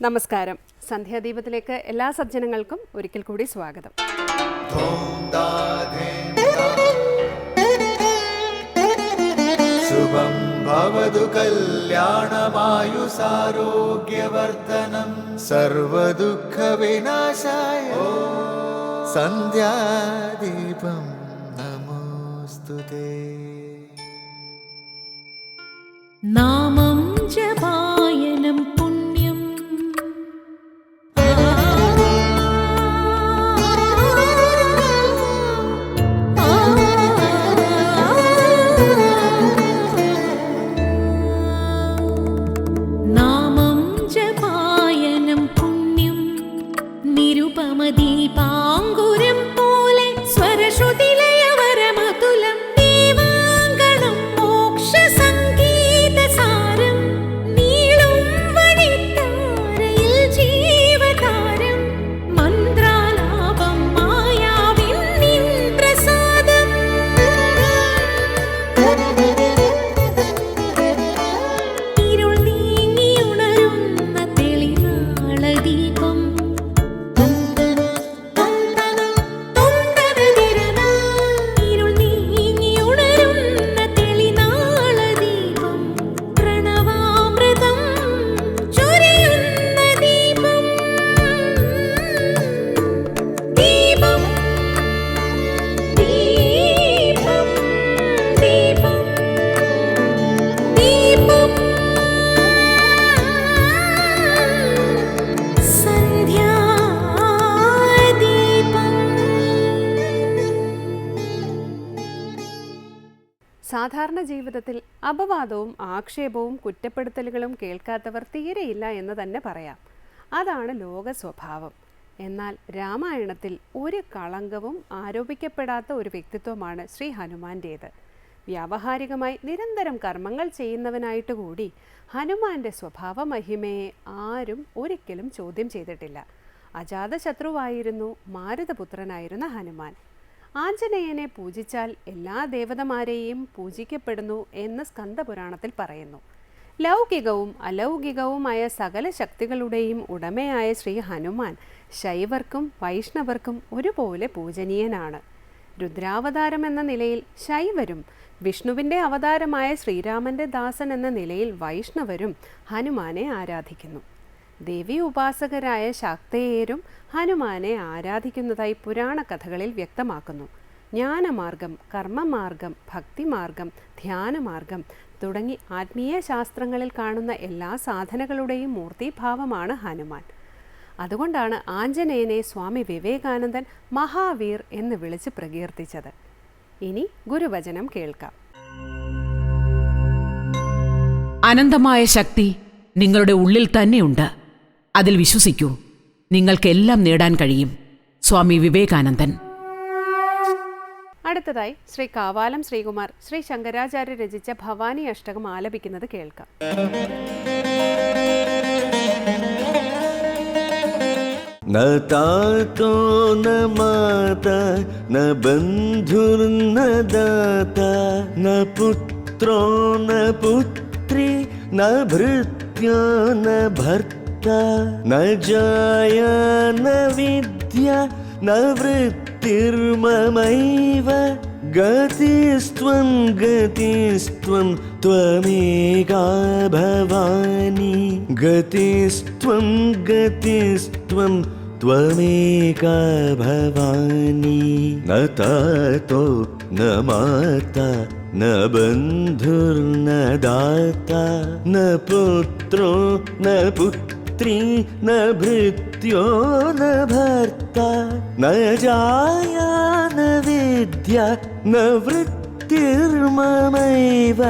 നമസ്കാരം. സന്ധ്യാദീപത്തിലേക്ക് എല്ലാ സജ്ജനങ്ങൾക്കും ഒരിക്കൽ കൂടി സ്വാഗതം. ശുഭം ഭവതു കല്യാണമായുസാരോഗ്യവർദ്ധനം. സർവദുഃഖവിനാശായ. സന്ധ്യാദീപം നമോസ്തുതേ. നാമം ജീവിതത്തിൽ അപവാദവും ആക്ഷേപവും കുറ്റപ്പെടുത്തലുകളും കേൾക്കാത്തവർ തീരെയില്ല എന്ന് തന്നെ പറയാം. അതാണ് ലോക സ്വഭാവം. എന്നാൽ രാമായണത്തിൽ ഒരു കളങ്കവും ആരോപിക്കപ്പെടാത്ത ഒരു വ്യക്തിത്വമാണ് ശ്രീ ഹനുമാന്റേത് വ്യാവഹാരികമായി നിരന്തരം കർമ്മങ്ങൾ ചെയ്യുന്നവനായിട്ട് കൂടി ഹനുമാന്റെ സ്വഭാവ മഹിമയെ ആരും ഒരിക്കലും ചോദ്യം ചെയ്തിട്ടില്ല. അജാതശത്രുവായിരുന്നു മാരുതപുത്രനായിരുന്ന ഹനുമാൻ. ആഞ്ജനേയനെ പൂജിച്ചാൽ എല്ലാ ദേവതമാരെയും പൂജിക്കപ്പെടുന്നു എന്ന് സ്കന്ദപുരാണത്തിൽ പറയുന്നു. ലൗകികവും അലൗകികവുമായ സകല ശക്തികളുടെയും ഉടമയായ ശ്രീ ഹനുമാൻ ശൈവർക്കും വൈഷ്ണവർക്കും ഒരുപോലെ പൂജനീയനാണ്. രുദ്രാവതാരം എന്ന നിലയിൽ ശൈവരും വിഷ്ണുവിന്റെ അവതാരമായ ശ്രീരാമന്റെ ദാസൻ എന്ന നിലയിൽ വൈഷ്ണവരും ഹനുമാനെ ആരാധിക്കുന്നു. ദേവി ഉപാസകരായ ശാക്തേയരും ഹനുമാനെ ആരാധിക്കുന്നതായി പുരാണ കഥകളിൽ വ്യക്തമാക്കുന്നു. ജ്ഞാനമാർഗം കർമ്മമാർഗം ഭക്തിമാർഗം ധ്യാനമാർഗം തുടങ്ങി ആത്മീയ ശാസ്ത്രങ്ങളിൽ കാണുന്ന എല്ലാ സാധനകളുടെയും മൂർത്തിഭാവമാണ് ഹനുമാൻ. അതുകൊണ്ടാണ് ആഞ്ജനേയനെ സ്വാമി വിവേകാനന്ദൻ മഹാവീർ എന്ന് വിളിച്ച് പ്രകീർത്തിച്ചത്. ഇനി ഗുരുവചനം കേൾക്കാം. അനന്തമായ ശക്തി നിങ്ങളുടെ ഉള്ളിൽ തന്നെയുണ്ട്. അതിൽ വിശ്വസിക്കൂ നിങ്ങൾക്കെല്ലാം നേടാൻ കഴിയും സ്വാമി വിവേകാനന്ദൻ അടുത്തതായി ശ്രീ കാവാലം ശ്രീകുമാർ ശ്രീ ശങ്കരാചാര്യ രചിച്ച ഭവാനി അഷ്ടകം ആലപിക്കുന്നത് കേൾക്കാം न तातो न माता न बन्धुर्न दाता न पुत्रो न पुत्री न भृत्यो न भर्ता न जाया न विद्या, न वृत्तिर्ममैव, गतिस्त्वं गतिस्त्वं त्वमेका भवानी। गतिस्त्वं गतिस्त्वं त्वमेका भवानी। न तातो, न माता, न बन्धुर्न दाता, न पुत्रो, न पुत्री। न भृत्यो न भर्ता, न जाया न विद्या, न वृत्तिर्ममैव।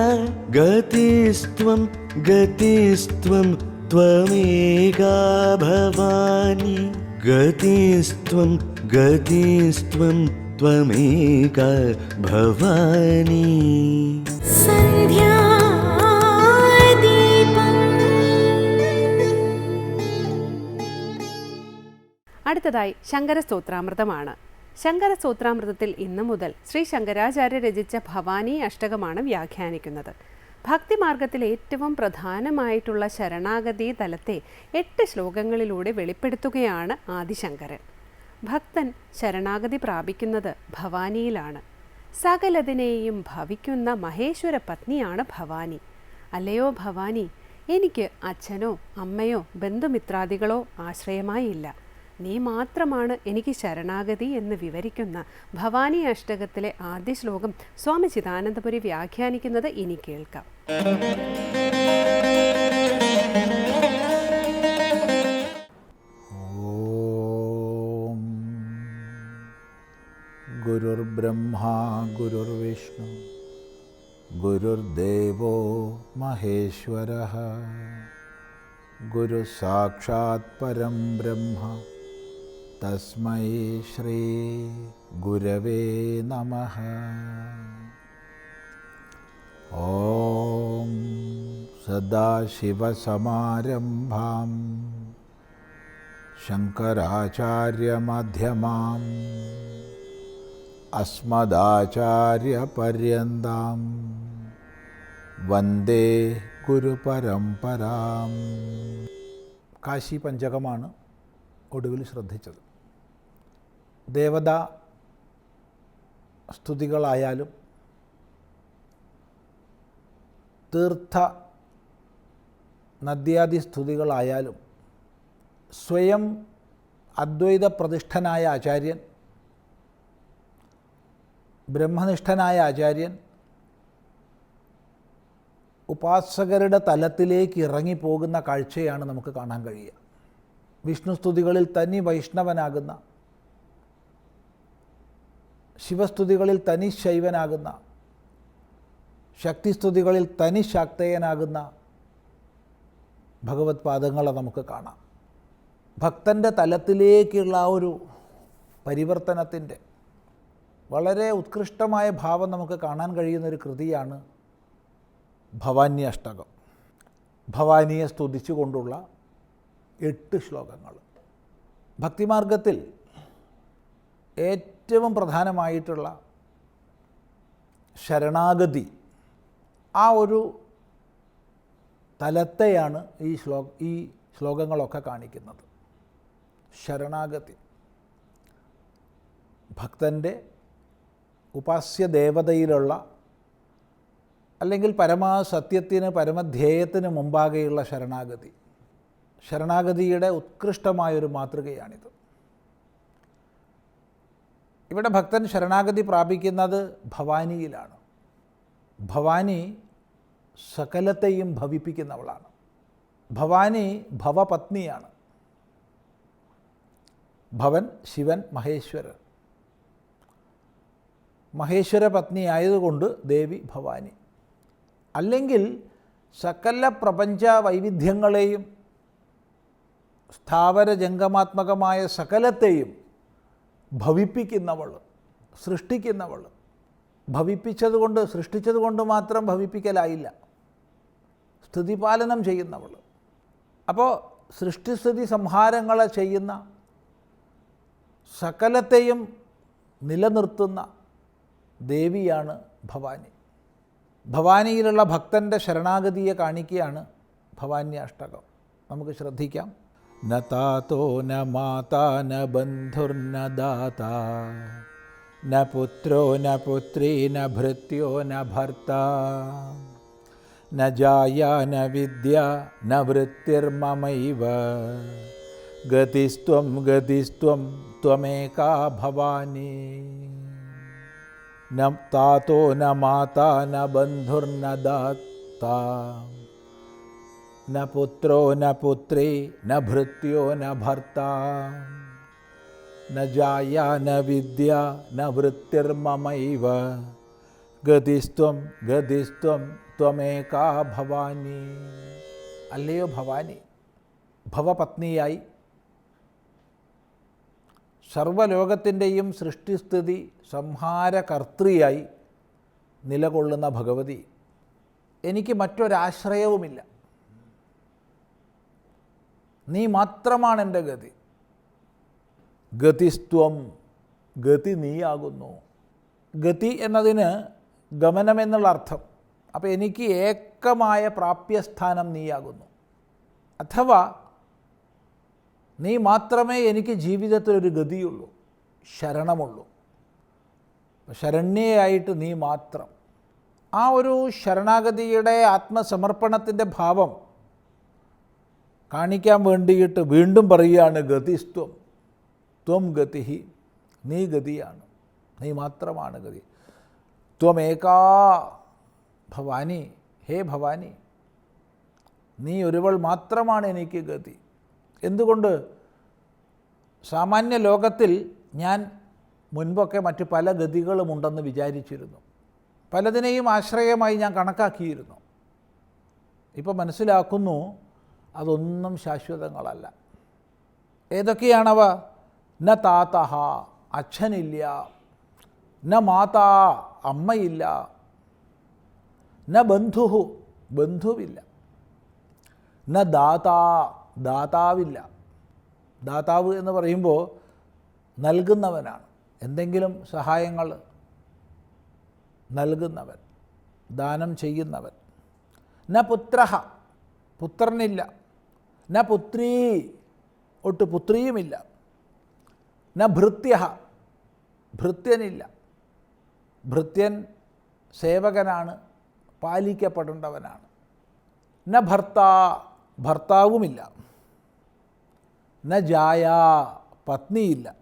गतिस्त्वं गतिस्त्वं त्वमेका भवानी। गतिस्त्वं गतिस्त्वं त्वमेका भवानी। അടുത്തതായി ശങ്കര സ്തോത്രാമൃതമാണ് ശങ്കര ശങ്കരസ്തോത്രാമൃതത്തിൽ ഇന്നു മുതൽ ശ്രീ ശങ്കരാചാര്യ രചിച്ച ഭവാനി അഷ്ടകമാണ് വ്യാഖ്യാനിക്കുന്നത്. ഭക്തിമാർഗത്തിൽ ഏറ്റവും പ്രധാനമായിട്ടുള്ള ശരണാഗതി തലത്തെ എട്ട് ശ്ലോകങ്ങളിലൂടെ വെളിപ്പെടുത്തുകയാണ് ആദിശങ്കരൻ. ഭക്തൻ ശരണാഗതി പ്രാപിക്കുന്നത് ഭവാനിയിലാണ്. സകലതിനെയും ഭവിക്കുന്ന മഹേശ്വര പത്നിയാണ് ഭവാനി. അല്ലയോ ഭവാനി എനിക്ക് അച്ഛനോ അമ്മയോ ബന്ധുമിത്രാദികളോ ആശ്രയമായില്ല. നീ മാത്രമാണ് എനിക്ക് ശരണാഗതി എന്ന് വിവരിക്കുന്ന ഭവാനി അഷ്ടകത്തിലെ ആദ്യ ശ്ലോകം സ്വാമി ചിദാനന്ദപുരി വ്യാഖ്യാനിക്കുന്നത് ഇനി കേൾക്കാം. ഗുരുർബ്രഹ്മാ ഗുരുർവിഷ്ണു ഗുരുദേവോ മഹേശ്വര ഗുരു സാക്ഷാത് പരം ബ്രഹ്മ തസ്മൈ ശ്രീ ഗുരവേ നമ ഓം സദാശിവസമാരംഭാം ശങ്കരാചാര്യമധ്യമാം അസ്മദാചാര്യപര്യന്താം വന്ദേ ഗുരുപരംപരാം കാശി പഞ്ചകമാണ് ഒടുവിൽ ശ്രദ്ധിച്ചത്. ദേവത സ്തുതികളായാലും തീർത്ഥ നദ്യാദി സ്തുതികളായാലും സ്വയം അദ്വൈത പ്രതിഷ്ഠനായ ആചാര്യൻ ബ്രഹ്മനിഷ്ഠനായ ആചാര്യൻ ഉപാസകരുടെ തലത്തിലേക്ക് ഇറങ്ങിപ്പോകുന്ന കാഴ്ചയാണ് നമുക്ക് കാണാൻ കഴിയുക. വിഷ്ണു സ്തുതികളിൽ തനി വൈഷ്ണവനാകുന്ന ശിവസ്തുതികളിൽ തനി ശൈവനാകുന്ന ശക്തിസ്തുതികളിൽ തനി ശാക്തേയനാകുന്ന ഭഗവത് പാദങ്ങളെ നമുക്ക് കാണാം. ഭക്തന്റെ തലത്തിലേക്കുള്ള ആ ഒരു പരിവർത്തനത്തിന്റെ വളരെ ഉത്കൃഷ്ടമായ ഭാവം നമുക്ക് കാണാൻ കഴിയുന്ന ഒരു കൃതിയാണ് ഭവാനി അഷ്ടകം ഭവാനിയെ സ്തുതിച്ചുകൊണ്ടുള്ള എട്ട് ശ്ലോകങ്ങൾ. ഭക്തിമാർഗത്തിൽ ഏറ്റവും പ്രധാനമായിട്ടുള്ള ശരണാഗതി ആ ഒരു തലത്തെയാണ് ഈ ശ്ലോ ഈ ശ്ലോകങ്ങളൊക്കെ കാണിക്കുന്നത്. ശരണാഗതി. ഭക്തന്റെ ഉപാസ്യ ദേവതയിലുള്ള അല്ലെങ്കിൽ പരമാസത്യത്തിന് പരമധ്യേയത്തിന് മുമ്പാകെയുള്ള ശരണാഗതി. ശരണാഗതിയുടെ ഉത്കൃഷ്ടമായൊരു മാതൃകയാണിത്. ഇവിടെ ഭക്തൻ ശരണാഗതി പ്രാപിക്കുന്നത് ഭവാനിയിലാണ്. ഭവാനി സകലത്തെയും ഭവിപ്പിക്കുന്നവളാണ്. ഭവാനി ഭവപത്നിയാണ്. ഭവൻ ശിവൻ മഹേശ്വരൻ. മഹേശ്വര പത്നി ആയതുകൊണ്ട് ദേവി ഭവാനി. അല്ലെങ്കിൽ സകല പ്രപഞ്ച വൈവിധ്യങ്ങളെയും സ്ഥാവര ജംഗമാത്മകമായ സകലത്തെയും ഭവിപ്പിക്കുന്നവൾ സൃഷ്ടിക്കുന്നവൾ. ഭവിപ്പിച്ചതുകൊണ്ട് സൃഷ്ടിച്ചതുകൊണ്ട് മാത്രം ഭവിപ്പിക്കലായില്ല. സ്ഥിതിപാലനം ചെയ്യുന്നവൾ. അപ്പോൾ സൃഷ്ടിസ്ഥിതി സംഹാരങ്ങളെ ചെയ്യുന്ന സകലത്തെയും നിലനിർത്തുന്ന ദേവിയാണ് ഭവാനി. ഭവാനിയിലുള്ള ഭക്തന്റെ ശരണാഗതിയെ കാണിക്കുകയാണ് ഭവാനി അഷ്ടകം നമുക്ക് ശ്രദ്ധിക്കാം. न तातो न माता न बन्धुर्न दाता। न पुत्रो न पुत्री न भृत्यो न भर्ता। न जाया न विद्या न वृत्तिर्ममैव। गतिस्त्वं गतिस्त्वं त्वमेका भवानी। न तातो न माता न बन्धुर्न दाता। न पुत्रो न पुत्री न भृत्यो न भर्ता न जाया न विद्या न वृत्तिर्ममैव ഗതിസ്ത്വം ഗതിസ്ത്വം ത്വമേകാ ഭവാനി അല്ലയോ ഭവാനി ഭവപത്നിയായി സർവലോകത്തിൻ്റെയും സൃഷ്ടിസ്ഥിതി സംഹാരകർത്തൃയായി നിലകൊള്ളുന്ന ഭഗവതി എനിക്ക് മറ്റൊരാശ്രയവുമില്ല നീ മാത്രമാണ് എന്റെ ഗതി. ഗതിസ്ത്വം ഗതി നീയാകുന്നു. ഗതി എന്നതിന് ഗമനം എന്നുള്ള അർത്ഥം. അപ്പോൾ എനിക്ക് ഏക്കമായ പ്രാപ്യസ്ഥാനം നീയാകുന്നു. അഥവാ നീ മാത്രമേ എനിക്ക് ജീവിതത്തിലൊരു ഗതിയുള്ളൂ ശരണമുള്ളൂ. ശരണ്യയായിട്ട് നീ മാത്രം. ആ ഒരു ശരണാഗതിയുടെ ആത്മസമർപ്പണത്തിന്റെ ഭാവം കാണിക്കാൻ വേണ്ടിയിട്ട് വീണ്ടും പറയുകയാണ് ഗതിസ്ത്വം ത്വം ഗതിഹി നീ ഗതിയാണ്. നീ മാത്രമാണ് ഗതി. ത്വമേകാ ഭവാനി ഹേ ഭവാനി നീ ഒരുവൾ മാത്രമാണ് എനിക്ക് ഗതി. എന്തുകൊണ്ട്? സാമാന്യ ലോകത്തിൽ ഞാൻ മുൻപൊക്കെ മറ്റ് പല ഗതികളുമുണ്ടെന്ന് വിചാരിച്ചിരുന്നു. പലതിനെയും ആശ്രയമായി ഞാൻ കണക്കാക്കിയിരുന്നു. ഇപ്പോൾ മനസ്സിലാക്കുന്നു അതൊന്നും ശാശ്വതങ്ങളല്ല. ഏതൊക്കെയാണവ? ന താത്തഹ അച്ഛനില്ല. ന മാതാ അമ്മയില്ല. ന ബന്ധുഹു ബന്ധുവില്ല. ന ദാതാ ദാതാവില്ല. ദാതാവ് എന്ന് പറയുമ്പോൾ നൽകുന്നവനാണ്. എന്തെങ്കിലും സഹായങ്ങൾ നൽകുന്നവൻ ദാനം ചെയ്യുന്നവൻ. ന പുത്രഹ പുത്രനില്ല. ന പുത്രീ ഒട്ട് പുത്രിയുമില്ല. ന ഭൃത്യ ഭൃത്യനില്ല. ഭൃത്യൻ സേവകനാണ് പാലിക്കപ്പെടേണ്ടവനാണ്. ന ഭർത്താ ഭർത്താവുമില്ല. ന ജായ പത്നിയില്ല.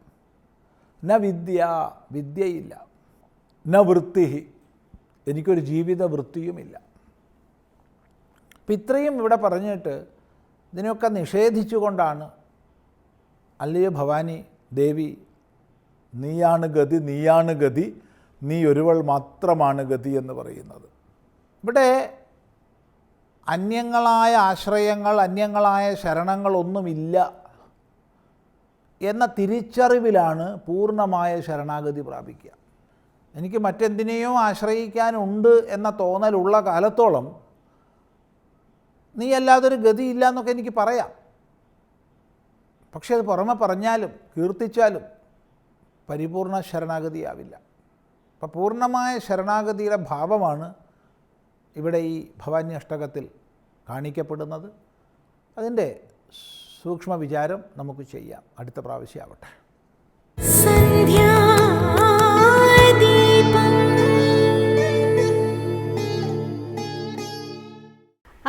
ന വിദ്യ വിദ്യയില്ല. ന വൃത്തി എനിക്കൊരു ജീവിത വൃത്തിയുമില്ല ഇത്രയും ഇവിടെ പറഞ്ഞിട്ട് ഇതിനൊക്കെ നിഷേധിച്ചുകൊണ്ടാണ് അല്ലയോ ഭവാനി ദേവി നീയാണ് ഗതി നീയാണ് ഗതി നീ ഒരുവൾ മാത്രമാണ് ഗതി എന്ന് പറയുന്നത്. ഇവിടെ അന്യങ്ങളായ ആശ്രയങ്ങൾ അന്യങ്ങളായ ശരണങ്ങളൊന്നുമില്ല എന്ന തിരിച്ചറിവിലാണ് പൂർണമായ ശരണാഗതി പ്രാപിക്കുക. എനിക്ക് മറ്റെന്തിനെയോ ആശ്രയിക്കാനുണ്ട് എന്ന തോന്നലുള്ള കാലത്തോളം നീ അല്ലാതൊരു ഗതിയില്ല എന്നൊക്കെ എനിക്ക് പറയാം. പക്ഷേ അത് പുറമെ പറഞ്ഞാലും കീർത്തിച്ചാലും പരിപൂർണ ശരണാഗതിയാവില്ല. അപ്പം പൂർണമായ ശരണാഗതിയുടെ ഭാവമാണ് ഇവിടെ ഈ ഭവാനി അഷ്ടകത്തിൽ കാണിക്കപ്പെടുന്നത്. അതിന്റെ സൂക്ഷ്മ വിചാരം നമുക്ക് ചെയ്യാം. അടുത്ത പ്രാവശ്യം പ്രാവശ്യമാവട്ടെ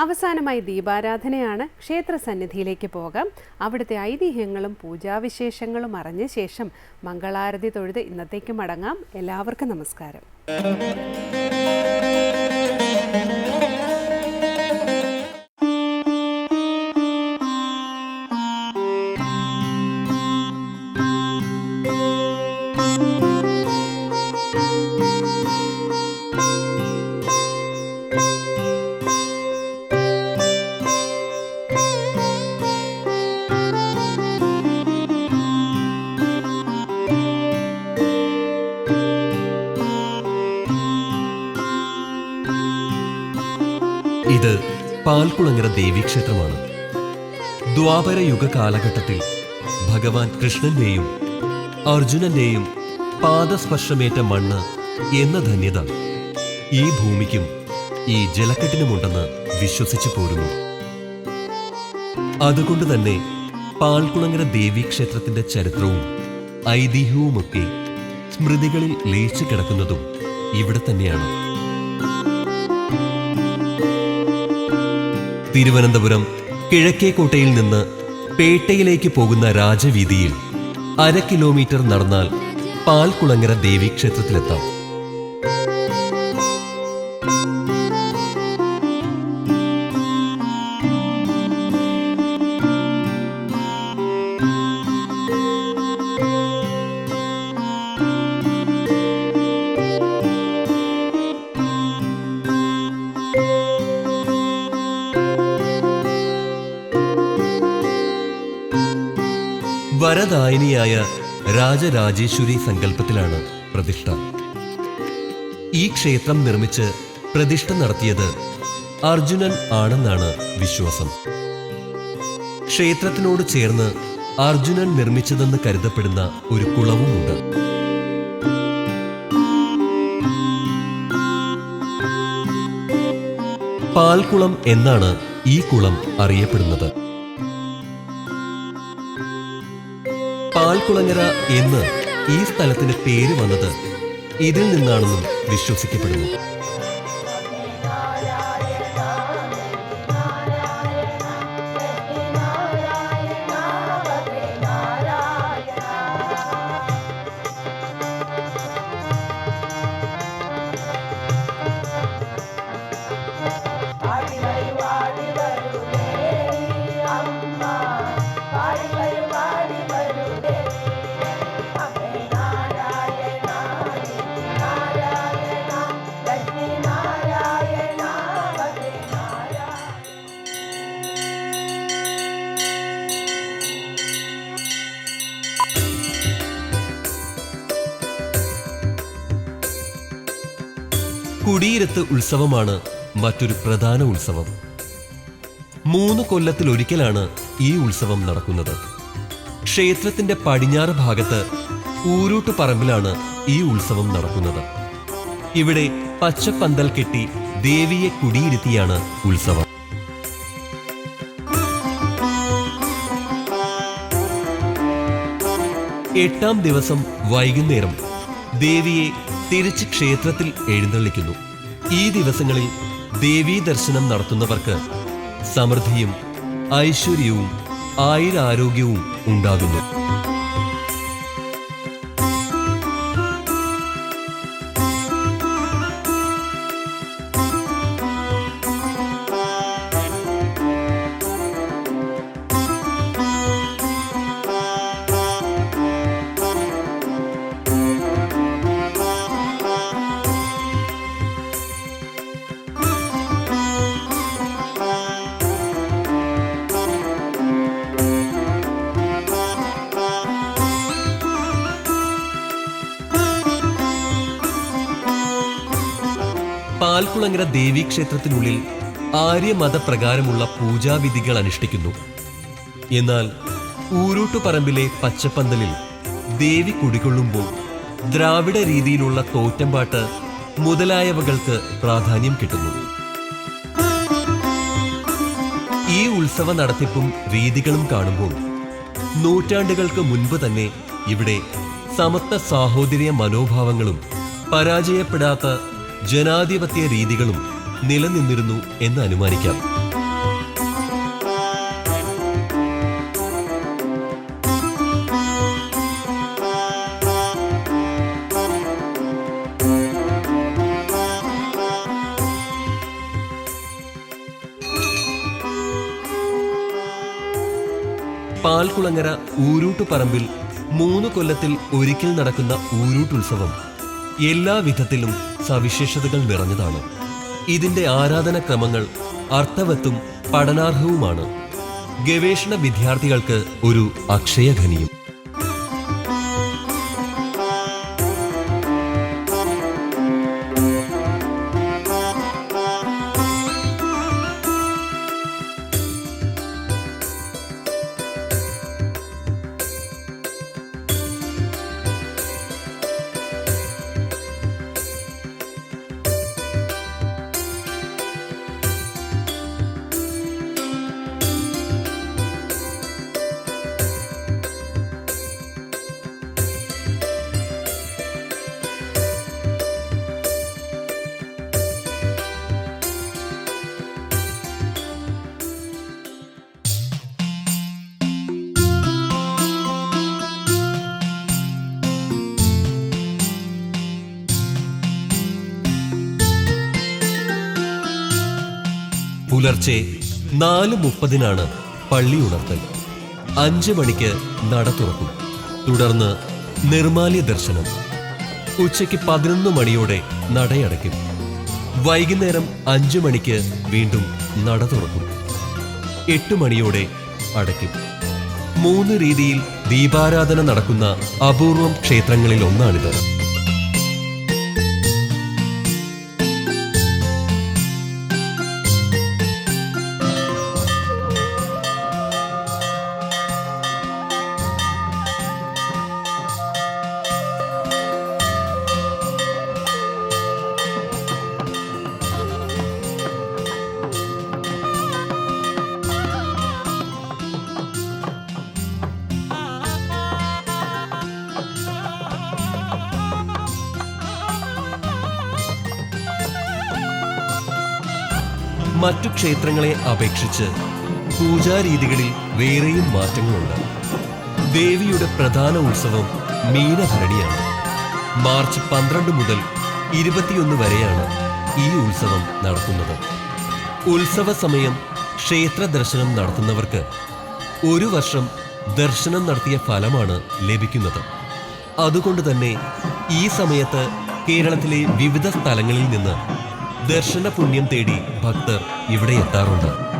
അവസാനമായി ദീപാരാധനയാണ് ക്ഷേത്ര സന്നിധിയിലേക്ക് പോകാം അവിടുത്തെ ഐതിഹ്യങ്ങളും പൂജാവിശേഷങ്ങളും അറിഞ്ഞ ശേഷം മംഗളാരതി തൊഴുത് ഇന്നത്തേക്ക് മടങ്ങാം. എല്ലാവർക്കും നമസ്കാരം. പാൽക്കുളങ്ങര ദേവീക്ഷേത്രമാണ്. ദ്വാപര യുഗ കാലഘട്ടത്തിൽ ഭഗവാൻ കൃഷ്ണന്റെയും അർജുനന്റെയും പാദസ്പർശമേറ്റ മണ്ണ് എന്ന ധന്യത ഈ ഭൂമിക്കും ഈ ജലക്കെട്ടിനുമുണ്ടെന്ന് വിശ്വസിച്ചു പോരുന്നു. അതുകൊണ്ട് തന്നെ പാൽക്കുളങ്ങര ദേവീക്ഷേത്രത്തിന്റെ ചരിത്രവും ഐതിഹ്യവുമൊക്കെ സ്മൃതികളിൽ ലയിച്ചു കിടക്കുന്നതും ഇവിടെ തന്നെയാണ്. തിരുവനന്തപുരം കിഴക്കേക്കോട്ടയിൽ നിന്ന് പേട്ടയിലേക്ക് പോകുന്ന രാജവീതിയിൽ അര കിലോമീറ്റർ നടന്നാൽ പാൽക്കുളങ്ങര ദേവീക്ഷേത്രത്തിലെത്താം. വരദായിനിയായ രാജരാജേശ്വരി സങ്കല്പത്തിലാണ് പ്രതിഷ്ഠ. ഈ ക്ഷേത്രം നിർമ്മിച്ച് പ്രതിഷ്ഠ നടത്തിയത് അർജുനൻ ആണെന്നാണ് വിശ്വാസം. ക്ഷേത്രത്തിനോട് ചേർന്ന് അർജുനൻ നിർമ്മിച്ചതെന്ന് കരുതപ്പെടുന്ന ഒരു കുളവുമുണ്ട്. പാൽകുളം എന്നാണ് ഈ കുളം അറിയപ്പെടുന്നത്. പാൽക്കുളങ്ങര എന്ന് ഈ സ്ഥലത്തിന് പേര് വന്നത് ഇതിൽ നിന്നാണെന്നും വിശ്വസിക്കപ്പെടുന്നു. കുടിയിരുത്ത് ഉത്സവമാണ് മറ്റൊരു പ്രധാന ഉത്സവം. മൂന്ന് കൊല്ലത്തിൽ ഒരിക്കലാണ് ഈ ഉത്സവം നടക്കുന്നത്. ക്ഷേത്രത്തിന്റെ പടിഞ്ഞാറ് ഭാഗത്ത് ഊരൂട്ട് പറമ്പിലാണ് ഈ ഉത്സവം നടക്കുന്നത്. ഇവിടെ പച്ചപ്പന്തൽ കെട്ടി ദേവിയെ കുടിയിരുത്തിയാണ് ഉത്സവം. എട്ടാം ദിവസം വൈകുന്നേരം ദേവിയെ തിരിച്ച് ക്ഷേത്രത്തിൽ എഴുന്നള്ളിക്കുന്നു. ഈ ദിവസങ്ങളിൽ ദേവീ ദർശനം നടത്തുന്നവർക്ക് സമൃദ്ധിയും ഐശ്വര്യവും ആയിരാരോഗ്യവും ഉണ്ടാകുന്നു. പാൽക്കുളങ്ങര ദേവീക്ഷേത്രത്തിനുള്ളിൽ ആര്യമതപ്രകാരമുള്ള പൂജാവിധികൾ അനുഷ്ഠിക്കുന്നു. എന്നാൽ ഊരൂട്ടുപറമ്പിലെ പച്ചപ്പന്തലിൽ ദേവി കുടികൊള്ളുമ്പോൾ ദ്രാവിഡ രീതിയിലുള്ള തോറ്റമ്പാട്ട് മുതലായവകൾക്ക് പ്രാധാന്യം കിട്ടുന്നു. ഈ ഉത്സവ നടത്തിപ്പും രീതികളും കാണുമ്പോൾ നൂറ്റാണ്ടുകൾക്ക് മുൻപ് തന്നെ ഇവിടെ സമത്വ സാഹോദര്യ മനോഭാവങ്ങളും പരാജയപ്പെടാത്ത ജനാധിപത്യ രീതികളും നിലനിന്നിരുന്നു എന്ന് അനുമാനിക്കാം. പാൽക്കുളങ്ങര ഊരൂട്ടുപറമ്പിൽ മൂന്ന് കൊല്ലത്തിൽ ഒരിക്കൽ നടക്കുന്ന ഊരൂട്ടുത്സവം എല്ലാ വിധത്തിലും സവിശേഷതകൾ നിറഞ്ഞതാണ്. ഇതിന്റെ ആരാധനക്രമങ്ങൾ അർത്ഥവത്തും പഠനാർഹവുമാണ്. ഗവേഷണ വിദ്യാർത്ഥികൾക്ക് ഒരു അക്ഷയഖനിയും. പുലർച്ചെ നാല് മുപ്പതിനാണ് പള്ളി ഉണർത്തൽ. അഞ്ച് മണിക്ക് നട തുറക്കും. തുടർന്ന് നിർമാല്യ ദർശനം. ഉച്ചയ്ക്ക് പതിനൊന്ന് മണിയോടെ നടയടയ്ക്കും. വൈകുന്നേരം അഞ്ചു മണിക്ക് വീണ്ടും നട തുറക്കും. എട്ട് മണിയോടെ അടയ്ക്കും. മൂന്ന് രീതിയിൽ ദീപാരാധന നടക്കുന്ന അപൂർവം ക്ഷേത്രങ്ങളിൽ ഒന്നാണിത് മറ്റു ക്ഷേത്രങ്ങളെ അപേക്ഷിച്ച് പൂജാരീതികളിൽ വേറെയും മാറ്റങ്ങളുണ്ട്. ദേവിയുടെ പ്രധാന ഉത്സവം മീനഭരണിയാണ് മാർച്ച് പന്ത്രണ്ട് മുതൽ ഇരുപത്തിയൊന്ന് വരെയാണ് ഈ ഉത്സവം നടത്തുന്നത് ഉത്സവ സമയം ക്ഷേത്ര ദർശനം നടത്തുന്നവർക്ക് ഒരു വർഷം ദർശനം നടത്തിയ ഫലമാണ് ലഭിക്കുന്നത്. അതുകൊണ്ട് തന്നെ ഈ സമയത്ത് കേരളത്തിലെ വിവിധ സ്ഥലങ്ങളിൽ നിന്ന് ദർശന പുണ്യം തേടി ഭക്തർ ഇവിടെ എത്താറുണ്ട്.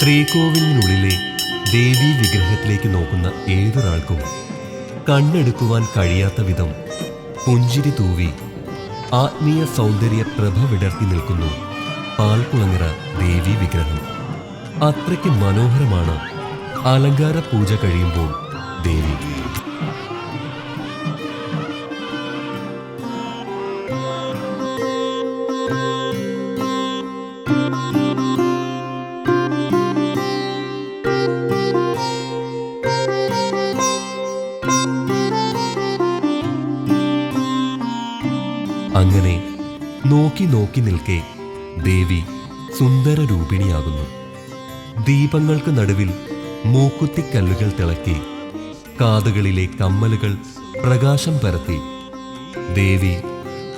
ശ്രീകോവിലിനുള്ളിലെ ദേവീ വിഗ്രഹത്തിലേക്ക് നോക്കുന്ന ഏതൊരാൾക്കും കണ്ണെടുക്കുവാൻ കഴിയാത്ത വിധം പുഞ്ചിരി തൂവി ആത്മീയ സൗന്ദര്യ പ്രഭ വിടർത്തി നിൽക്കുന്നു പാൽക്കുളങ്ങര ദേവീ വിഗ്രഹം. അത്രയ്ക്ക് മനോഹരമാണ് അലങ്കാര പൂജ കഴിയുമ്പോൾ ദേവി. നോക്കി നോക്കി നിൽക്കെ ദേവി സുന്ദര രൂപിണിയാകുന്നു ദീപങ്ങൾക്ക് നടുവിൽ മൂക്കുത്തിക്കല്ലുകൾ തിളക്കി കാതുകളിലെ കമ്മലുകൾ പ്രകാശം പരത്തി. ദേവി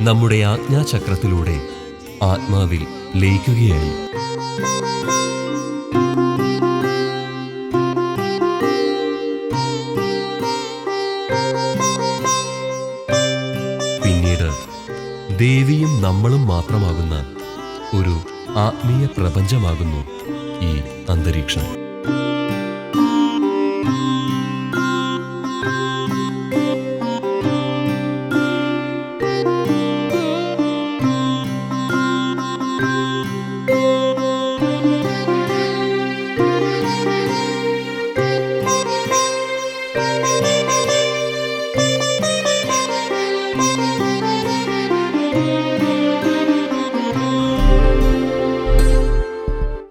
നമ്മുടെ ആജ്ഞാചക്രത്തിലൂടെ ആത്മാവിൽ ലയിക്കുകയായി. നമ്മളും മാത്രമാകുന്ന ഒരു ആത്മീയ പ്രപഞ്ചമാകുന്നു ഈ അന്തരീക്ഷം.